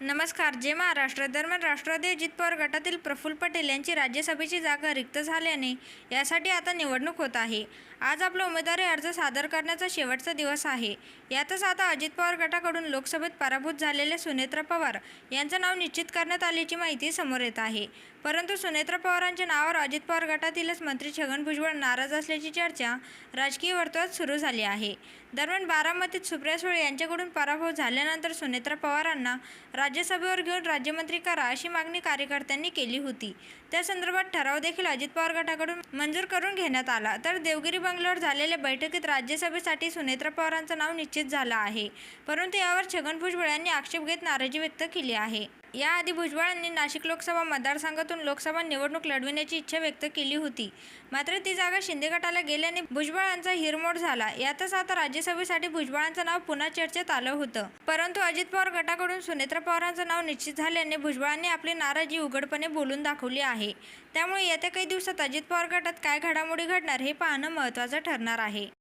नमस्कार जे महाराष्ट्र दरम्यान राष्ट्रवादी अजित पवार गटातील प्रफुल्ल पटेल यांची राज्यसभेची जागा रिक्त झाल्याने यासाठी आता निवडणूक होत आहे. आज आपला उमेदवारी अर्ज सादर करण्याचा शेवटचा दिवस आहे. यातच आता अजित पवार गटाकडून लोकसभेत पराभूत झालेले सुनेत्रा पवार यांचं नाव निश्चित करण्यात आल्याची माहिती समोर येत आहे. परंतु सुनेत्रा पवारांच्या नावावर अजित पवार गटातीलच मंत्री छगन भुजबळ नाराज असल्याची चर्चा राजकीय वर्तुळात सुरू झाली आहे. दरम्यान बारामतीत सुप्रिया सुळे यांच्याकडून पराभव झाल्यानंतर सुनेत्रा पवारांना राज्यसभेवर घेऊन राज्यमंत्री करा अशी मागणी कार्यकर्त्यांनी केली होती. त्या संदर्भात ठराव देखील अजित पवार गटाकडून मंजूर करून घेण्यात आला. तर देवगिरी बंगल्यावर झालेल्या बैठकीत राज्यसभेसाठी सुनेत्रा पवारांचं नाव निश्चित झालं आहे. परंतु यावर छगन भुजबळ यांनी आक्षेप घेत नाराजी व्यक्त केली आहे. याआधी भुजबळांनी नाशिक लोकसभा मतदारसंघातून लोकसभा निवडणूक लढविण्याची इच्छा व्यक्त केली होती. मात्र ती जागा शिंदे गटाला गेल्याने भुजबळांचा हिरमोड झाला. यातच आता राज्यसभेसाठी भुजबळांचं नाव पुन्हा चर्चेत आलं होतं. परंतु अजित पवार गटाकडून सुनेत्रा पवारांचं नाव निश्चित झाल्याने भुजबळांनी आपली नाराजी उघडपणे बोलून दाखवली आहे. त्यामुळे येत्या काही दिवसात अजित पवार गटात काय घडामोडी घडणार हे पाहणं महत्त्वाचं ठरणार आहे.